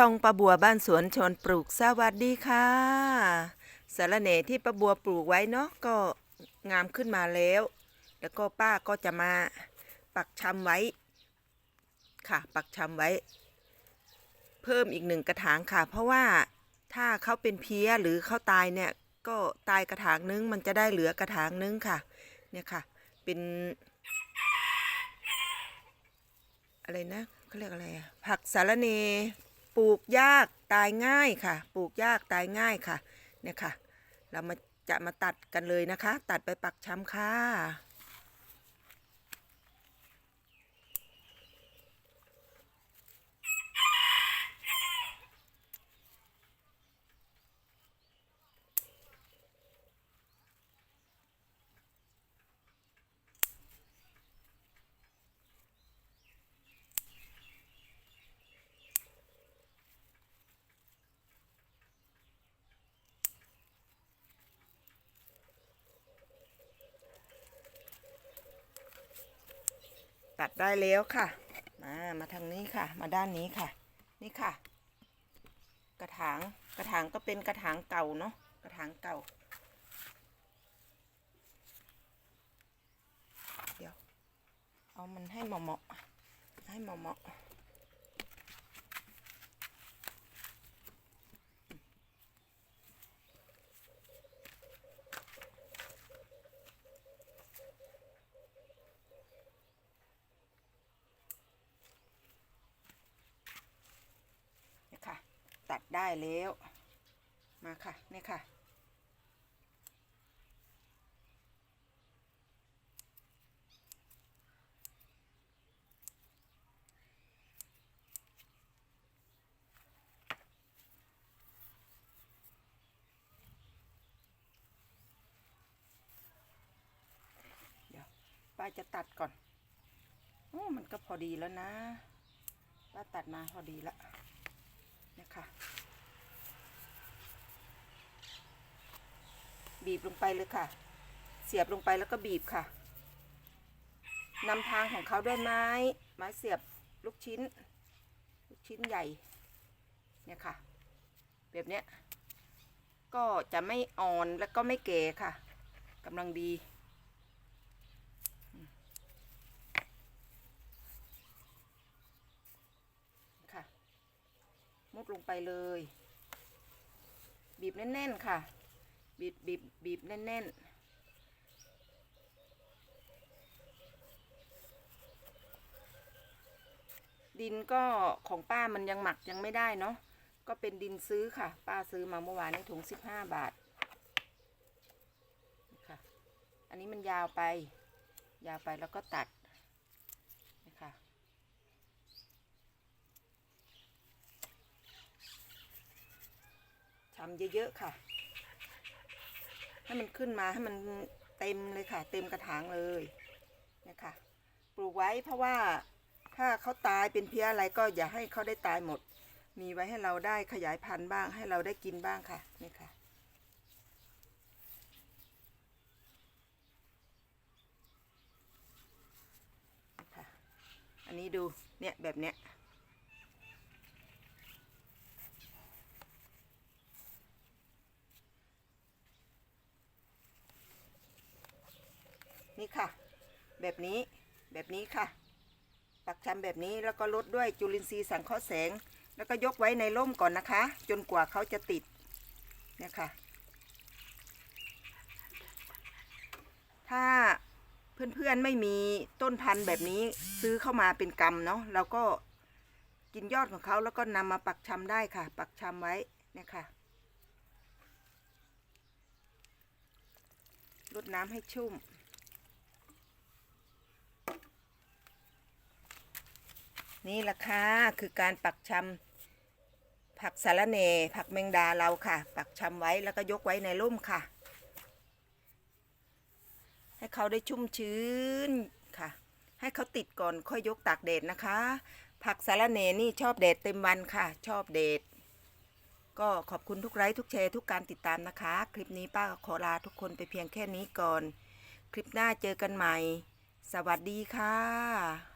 ช่องป้าบัวบ้านสวนชนปลูกสวัสดีค่ะสารเนที่ป้าบัวปลูกไว้เนาะก็งามขึ้นมาแล้ว แล้วก็ป้าก็จะมาปักชำไว้ ค่ะ ปักชำไว้ เพิ่มอีกหนึ่งกระถางค่ะ เพราะว่าถ้าเขาเป็นเพี้ยหรือเขาตายเนี่ย ก็ตายกระถางนึง มันจะได้เหลือกระถางนึงค่ะ เนี่ยค่ะ เป็นอะไรนะเขาเรียกอะไรผักสารเน ปลูกยากตายง่ายค่ะ ปลูกยากตายง่ายค่ะ เนี่ยค่ะ เรามาจะมาตัดกันเลยนะคะ ตัดไปปักช้ำค่ะ ตัดได้แล้วค่ะ มามาทางนี้ค่ะ มาด้านนี้ค่ะ นี่ค่ะ กระถางกระถางก็เป็นกระถางเก่าเนาะกระถางเก่า เดี๋ยว เอามันให้เหมาะเหมาะๆให้เหมาะเหมาะๆเนี่ยค่ะ ตัด ได้แล้ว มาค่ะ เนี่ยค่ะ เดี๋ยวป้าจะตัดก่อนโอ้มันก็พอดีแล้วนะป้าตัดมาพอดีละเนี่ค่ะ บีบลงไปเลยค่ะ เสียบลงไปแล้วก็บีบค่ะนำทางของเขาด้วยไม้ไม้เสียบลูกชิ้น ลูกชิ้นใหญ่เนี่ยค่ะ แบบเนี้ยก็จะไม่อ่อนแล้วก็ไม่เก๋ค่ะกำลังดี ค่ะ มุดลงไปเลย บีบแน่น ๆ ค่ะ บีบบีบบีบแน่นๆดินก็ของป้ามันยังหมักยังไม่ได้เนาะ ก็เป็นดินซื้อค่ะ ป้าซื้อมาเมื่อวานในถุงสิบห้าบาทค่ะอันนี้มันยาวไป ยาวไปแล้วก็ตัดนะคะทำเยอะ ๆ ค่ะ ให้มันขึ้นมาให้มันเต็มเลยค่ะ เต็มกระถางเลยเนี่ยค่ะ ปลูกไว้เพราะว่าถ้าเขาตายเป็นเพี้ยอะไรก็อย่าให้เขาได้ตายหมด มีไว้ให้เราได้ขยายพันธุ์บ้าง ให้เราได้กินบ้างค่ะนี่ค่ะนี่ค่ะอันนี้ดูเนี่ยแบบเนี้ย นี่ค่ะ แบบนี้แบบนี้ค่ะ ปักชำแบบนี้แล้วก็ลดด้วยจุลินทรีย์สังเคราะห์แสง แล้วก็ยกไว้ในร่มก่อนนะคะ จนกว่าเขาจะติดเนี่ยค่ะ ถ้าเพื่อนๆไม่มีต้นพันธุ์แบบนี้ซื้อเข้ามาเป็นกำเนาะเราก็กินยอดของเขาแล้วก็นำมาปักชำได้ค่ะ ปักชำไว้เนี่ยค่ะรดน้ำให้ชุ่ม นี่แหละค่ะคือการปักชำผักสารเนผักแมงดาเราค่ะ ปักชำไว้แล้วก็ยกไว้ในร่มค่ะ ให้เขาได้ชุ่มชื้นค่ะ ให้เขาติดก่อนค่อยยกตากแดดนะคะ ผักสารเนนี่ชอบแดดเต็มวันค่ะ ชอบแดดก็ขอบคุณทุกไลค์ทุกแชร์ทุกการติดตามนะคะ คลิปนี้ป้าขอลาทุกคนไปเพียงแค่นี้ก่อน คลิปหน้าเจอกันใหม่ สวัสดีค่ะ